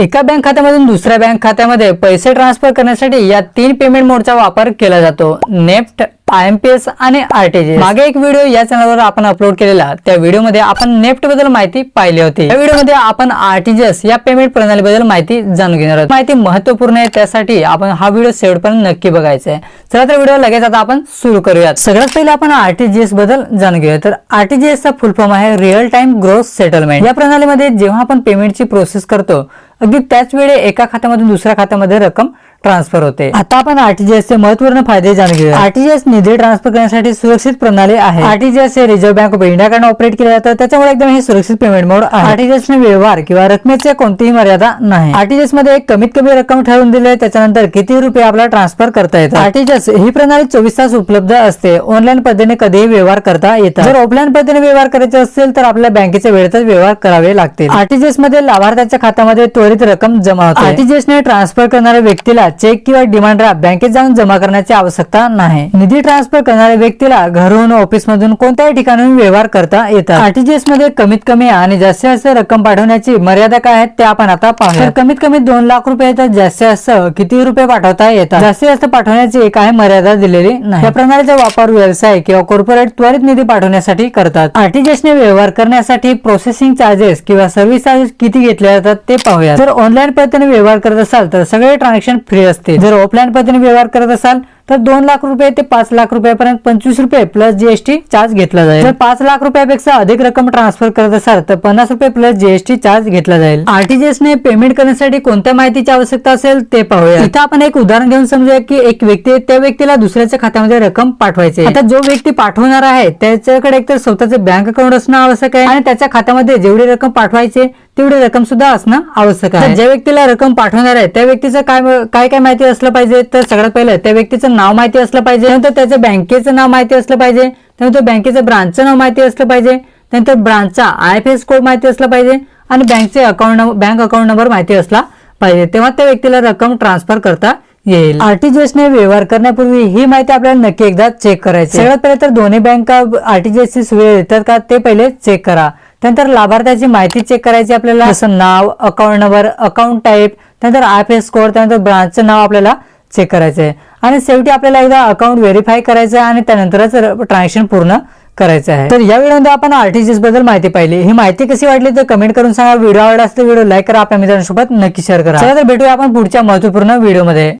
एका बँक खात्यामधून दुसऱ्या बँक खात्यामध्ये पैसे ट्रान्सफर करण्यासाठी या तीन पेमेंट मोडचा वापर केला जातो. नेफ्ट आयएमपीएस आणि आरटीजीएस. मागे एक व्हिडिओ या चॅनलवर आपण अपलोड केलेला त्या व्हिडिओमध्ये आपण नेफ्टबद्दल माहिती पाहिली होती. या व्हिडिओमध्ये आपण आरटीजीएस या पेमेंट प्रणाली बद्दल माहिती जाणून घेणार आहोत. माहिती महत्त्वपूर्ण आहे त्यासाठी आपण हा व्हिडिओ शेवटपर्यंत नक्की बघायचा आहे चला तर व्हिडिओ लगेच आता आपण सुरू करूयात. सगळ्यात पहिले आपण आरटीजीएसबद्दल जाणून घेऊया तर आरटीजीएस चा फुल फॉर्म आहे रिअल टाइम ग्रोथ सेटलमेंट या प्रणालीमध्ये जेव्हा आपण पेमेंटची प्रोसेस करतो अगदी त्याच वेळी एका खात्यामधून दुसऱ्या खात्यामध्ये रक्कम ट्रान्सफर होते. आता आपण आरटीजीएस चे महत्त्वपूर्ण फायदे जाणून घेऊया आरटीजीएस निधी ट्रान्सफर करण्यासाठी सुरक्षित प्रणाली आहे. आरटीजीएस हे रिझर्व्ह बँक ऑफ इंडियाकडून ऑपरेट केले जातं. त्याच्यामुळे एकदम हे सुरक्षित पेमेंट मोड आहे. आरटीजीएस ने व्यवहार किंवा रकमेचे कोणतीही मर्यादा नाही. आरटीजीएसमध्ये एक कमीत कमी रक्कम ठरवून दिली आहे त्याच्यानंतर किती रुपये आपल्याला ट्रान्सफर करता येतात? आरटीजीएस ही प्रणाली चोवीस तास उपलब्ध असते. ऑनलाईन पद्धतीने कधीही व्यवहार करता येतात. जर ऑफलाईन पद्धतीने व्यवहार करायचे असेल तर आपल्याला बँकेच्या वेळेतच व्यवहार करावे लागतील. आरटीजीएसमध्ये लाभार्थ्याच्या खात्यामध्ये त्वरित रक्कम जमा होते. आरटीजीएस ने ट्रान्सफर करणाऱ्या व्यक्तीला चेक किंवा डिमांड ड्राफ्ट बँकेत जाऊन जमा करण्याची आवश्यकता नाही. निधी ट्रान्सफर करणाऱ्या व्यक्तीला घरून ऑफिस मधून कोणत्याही ठिकाणून व्यवहार करता येतात. आरटीजीएसमध्ये कमीत कमी आणि जास्तीत जास्त रक्कम पाठवण्याची मर्यादा काय आहेत ते आपण आता पाहूया कमीत कमी दोन लाख रुपये तर जास्तीत जास्त किती रुपये पाठवता येतात? जास्तीत जास्त पाठवण्याची काही मर्यादा दिलेली नाही. या प्रणालीचा वापर व्यवसाय किंवा कॉर्पोरेट त्वरित निधी पाठवण्यासाठी करतात. आरटीजीएस ने व्यवहार करण्यासाठी प्रोसेसिंग चार्जेस किंवा सर्व्हिस चार्जेस किती घेतले जातात ते पाहूया जर ऑनलाईन पद्धतीने व्यवहार करत असाल तर सगळे ट्रान्झॅक्शन फ्री असते जर ऑफलाईन पद्धतीने व्यवहार करत असाल तर दोन लाख रुपये ते पाच लाख रुपयापर्यंत पंचवीस रुपये प्लस जीएसटी चार्ज घेतला जाईल. जर पाच लाख रुपयापेक्षा अधिक रक्कम ट्रान्सफर करत असाल तर पन्नास रुपये प्लस जीएसटी चार्ज घेतला जाईल. आरटीजीएस ने पेमेंट करण्यासाठी कोणत्या माहितीची आवश्यकता असेल ते पाहूया. इथं आपण एक उदाहरण घेऊन समजूया की एक व्यक्ती त्या व्यक्तीला दुसऱ्याच्या खात्यामध्ये रक्कम पाठवायची आता जो व्यक्ती पाठवणार आहे त्याच्याकडे एकतर स्वतःचे बँक अकाउंट असणं आवश्यक आहे आणि त्याच्या खात्यामध्ये जेवढी रक्कम पाठवायची तेवढी रक्कम सुद्धा असणं आवश्यक आहे. ज्या व्यक्तीला रक्कम पाठवणार आहे त्या व्यक्तीचं काय काय काय माहिती असलं पाहिजे? तर सगळ्यात पहिलं त्या व्यक्तीचं नाव माहिती असलं पाहिजे. त्यानंतर त्याच्या बँकेचं नाव माहिती असलं पाहिजे. त्यानंतर बँकेचं ब्रांचचं नाव माहिती असलं पाहिजे. त्यानंतर ब्रांचचा आय एफ एस कोड माहिती असला पाहिजे आणि बँकचे अकाउंट बँक अकाउंट नंबर माहिती असला पाहिजे. तेव्हा त्या व्यक्तीला रक्कम ट्रान्सफर करता येईल. आरटीजीएस ने व्यवहार करण्यापूर्वी ही माहिती आपल्याला नक्की एकदा चेक करायची सगळ्यात पहिले तर दोन्ही बँका आरटीजीएस ची सुविधा देतात का? ते पहिले चेक करा. त्यानंतर लाभार्थ्याची माहिती चेक करायची आपल्याला. जसं नाव अकाउंट नंबर अकाउंट टाईप त्यानंतर आय एस कोड त्यानंतर ब्रांचचं नाव आपल्याला चेक करायचं आहे आणि शेवटी आपल्याला एकदा अकाउंट व्हेरीफाय करायचं आहे आणि त्यानंतरच ट्रान्झॅक्शन पूर्ण करायचं आहे. तर या व्हिडिओमध्ये आपण आरटीजीएसबद्दल माहिती पाहिली. ही माहिती कशी वाटली तर कमेंट करून सांगा. व्हिडिओ आवडला असतो व्हिडिओ लाईक करा. आपल्या मित्रांसोबत नक्की शेअर करा. तर भेटूया आपण पुढच्या महत्त्वपूर्ण व्हिडिओमध्ये.